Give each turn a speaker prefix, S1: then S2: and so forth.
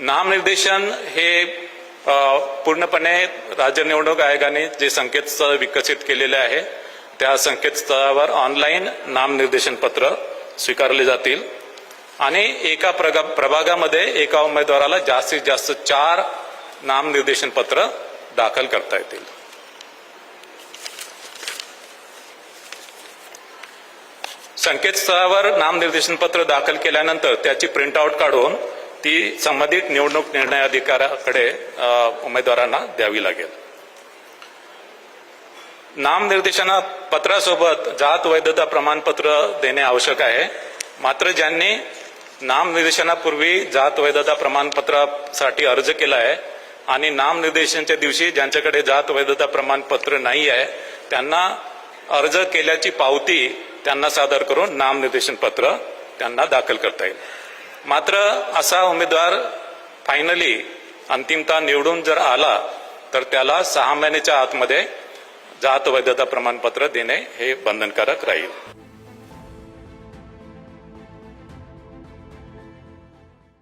S1: नामनिर्देशन हे पूर्णपणे राज्य निवडणूक आयोगाने जे संकेतस्थळ विकसित केलेले आहे त्या संकेतस्थळावर ऑनलाईन नामनिर्देशन पत्र स्वीकारले जातील. आणि एका प्रभागामध्ये एका उमेदवाराला जास्तीत जास्त चार नामनिर्देशन पत्र दाखल करता येतील. संकेतस्थळावर नामनिर्देशन पत्र दाखल केल्यानंतर त्याची प्रिंटआउट काढून ती संबंधित निवडणूक निर्णय अधिकाऱ्याकडे उमेदवारांना द्यावी लागेल. नामनिर्देशना पत्रासोबत जात वैधता प्रमाणपत्र देणे आवश्यक आहे. मात्र ज्यांनी नामनिर्देशनापूर्वी जात वैधता प्रमाणपत्रासाठी अर्ज केला आहे आणि नामनिर्देशनाच्या दिवशी ज्यांच्याकडे जात वैधता प्रमाणपत्र नाही आहे त्यांना अर्ज केल्याची पावती त्यांना सादर करून नामनिर्देशन पत्र त्यांना दाखल करता येईल. मात्र असा उमेदवार फायनली अंतिमता निवडून जर आला तर त्याला सहा महिन्याच्या आतमध्ये जात वैधता प्रमाणपत्र देणे हे बंधनकारक राहील.